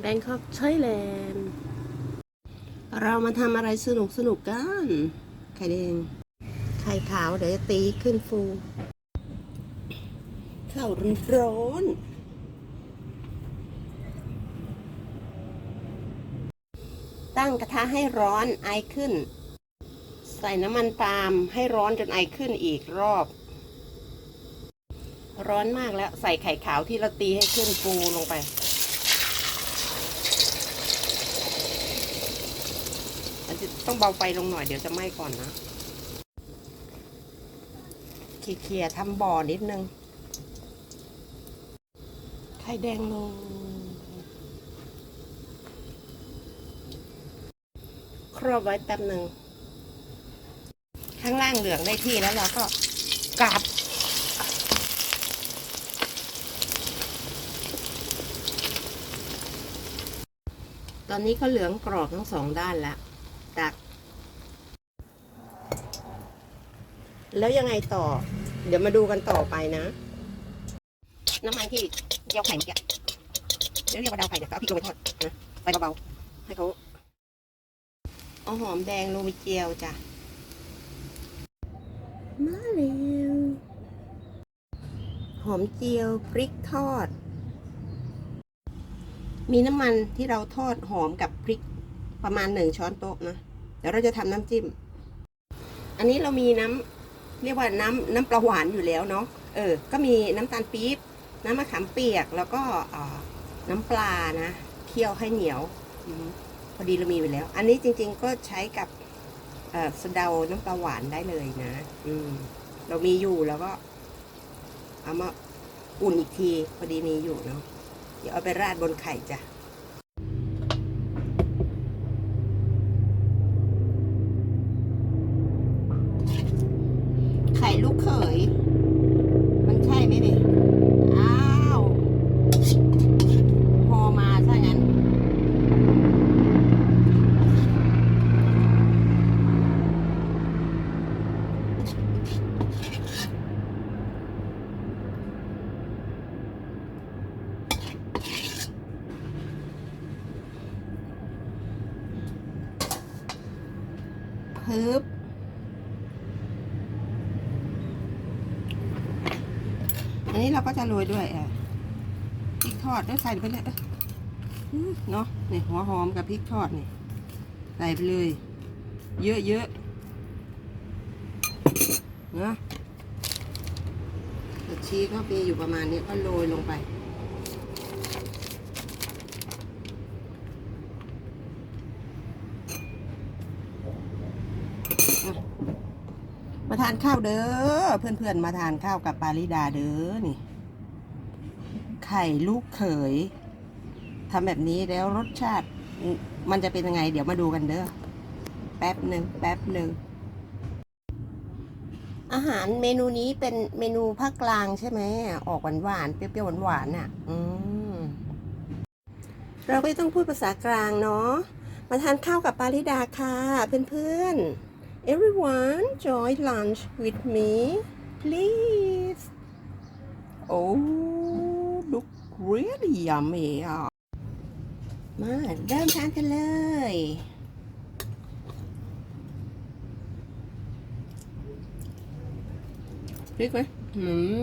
แบงคอกไทยแลนด์เรามาทำอะไรสนุกสนุกกัน ไข่แดง ไข่ขาวเดี๋ยวจะตีขึ้นฟูข้าวร้อนตั้งกระทะให้ร้อนไอขึ้น ใส่น้ำมันปาล์มให้ร้อนจนไอขึ้นอีกรอบ ร้อนมากแล้วใส่ไข่ขาวที่เราตีให้ขึ้นฟูลงไป มันจะ ต้องเบาไฟลงหน่อยเดี๋ยวจะไหม้ก่อนนะเคลียร์ๆทำบ่อนิดนึง ไข่แดงลง ครอบไว้แป๊บหนึ่ง ข้างล่างเหลืองได้ที่แล้วเราก็กลับตอนนี้ก็เหลืองกรอบทั้งสองด้านแล้ว ตัก แล้วยังไงต่อ เดี๋ยวมาดูกันต่อไปนะ น้ำมันที่เจียวไข่เมื่อกี้เรียกว่าดาวไข่เดี๋ยวก็เอาพริกลงไปทอดนะไฟเบาๆให้เขาเอาหอมแดงลงไปเจียวจ้ะมาเร็วหอมเจียวพริกทอด มีน้ำมันที่เราทอดหอมกับพริกประมาณหนึ่งช้อนโต๊ะนะ เดี๋ยวเราจะทำน้ำจิ้ม อันนี้เรามีน้ำเรียกว่าน้ำน้ำปลาหวานอยู่แล้วเนาะ เออ ก็มีน้ำตาลปี๊บ น้ำมะขามเปียก แล้วก็น้ำปลานะ เคี่ยวให้เหนียวอพอดีเรามีอยู่แล้ว อันนี้จริง ๆ ก็ใช้กับเสะเดาน้ำปลาหวานได้เลยนะ อืม เรามีอยู่แล้วก็เอามาอุ่นอีกทีพอดีมีอยู่เนาะ เดี๋ยวเอาไปราดบนไข่จ้ะ ไข่ลูกเขย มันใช่ไหมเนี่ยอ้าวพอมาซะงั้น พึบอันนี้เราก็จะโรยด้วยอะพริกทอดด้วยใส่ไปเลยเอ้ยอื้อเนาะนี่หัวหอมกับพริกทอดนี่ใส่ไปเลย เยอะเยอะๆเนาะกระชีก็มีอยู่ประมาณนี้ก็โรยลงไป ทานข้าวเด้อ เพื่อนๆ มาทานข้าวกับปาริดาเด้อนี่ ไข่ลูกเขยทำแบบนี้แล้วรสชาติมันจะเป็นยังไง เดี๋ยวมาดูกันเด้อ แป๊บหนึ่งแป๊บหนึ่ง อาหารเมนูนี้เป็นเมนูภาคกลางใช่ไหม ออกหวานๆเปรี้ยวๆหวานๆน่ะ อืม เราก็ต้องพูดภาษากลางเนาะ มาทานข้าวกับปาริดาค่ะ เพื่อนๆ Everyone join lunch with me please Oh look really yummy มาเริ่มทานกันเลย พริกไหมอืม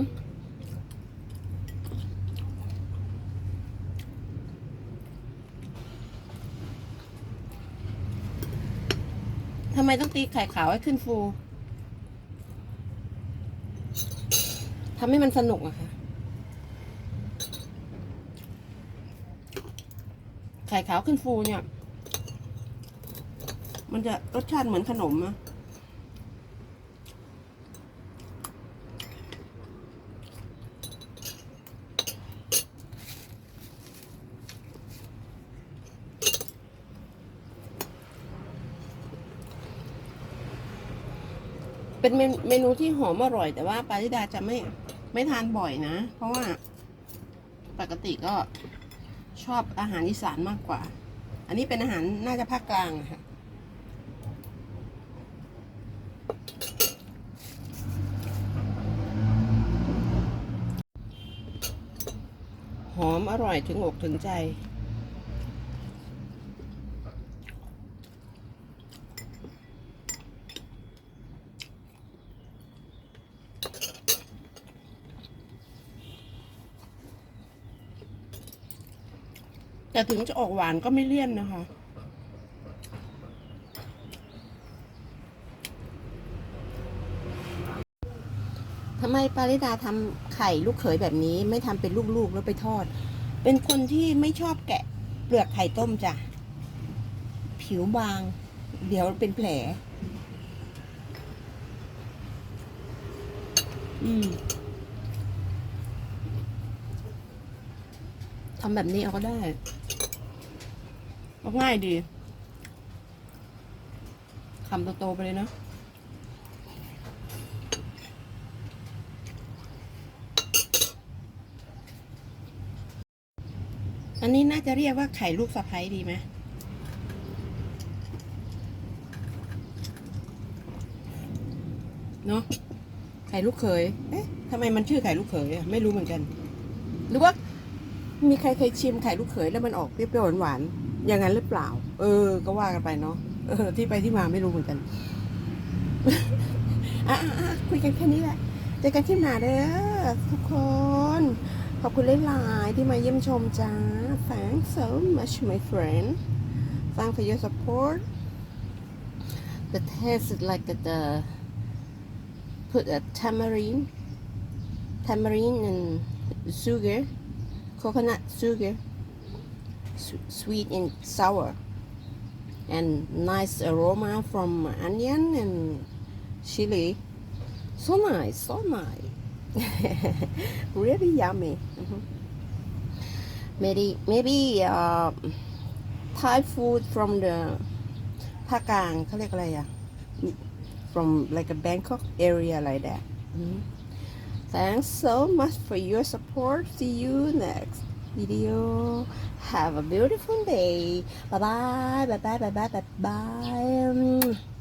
ำไมต้องตีไข่ขาวให้ขึ้นฟูทำให้มันสนุกอะค่ะ ไข่ขาวขึ้นฟูเนี่ย มันจะรสชาติเหมือนขนมอะ เป็นเมนูที่หอมอร่อย แต่ว่าปาริดาจะไม่ไม่ทานบ่อยนะ เพราะว่าปกติก็ชอบอาหารอีสานมากกว่า อันนี้เป็นอาหารน่าจะภาคกลางค่ะหอมอร่อยถึงอกถึงใจ แต่ถึงจะออกหวานก็ไม่เลี่ยนนะคะ ทำไมปาริดาทำไข่ลูกเขยแบบนี้ ไม่ทำเป็นลูกๆแล้วไปทอด เป็นคนที่ไม่ชอบแกะเปลือกไข่ต้มจ้ะ ผิวบาง เดี๋ยวเป็นแผล อืมทำแบบนี้เอาก็ได้ก็ ง่ายดีคำโตๆไปเลยเนาะอันนี้น่าจะเรียกว่าไข่ลูกสะพ้ยดีไหมเนาะไข่ลูกเขย เอ๊ะทำไมมันชื่อไข่ลูกเขยอะไม่รู้เหมือนกัน หรือว่า มีใครเคยชิมไข่ลูกเขยแล้วมันออกเปรี้ยวๆหวานๆอย่างนั้นหรือเปล่า เออ ก็ว่ากันไปเนาะเออ ที่ไปที่มาไม่รู้เหมือนกันอะคุยกันแค่นี้แหละเจอกันที่หนาเด้อทุกคน ขอบคุณหลายๆที่มาเยี่ยมชมจ้า Thanks so much my friend Thanks for your support The taste is like the put a tamarind tamarind and sugar coconut sugar su- sweet and sour and nice aroma from onion and chili so nice so nice really yummy Mhm. maybe maybe uh, Thai food from the ภาคกลางเขาเรียกอะไรอะ from like a Bangkok area like that Mhm. Thanks so much for your support. See you next video. Have a beautiful day. Bye bye. Bye bye. Bye bye. Bye bye.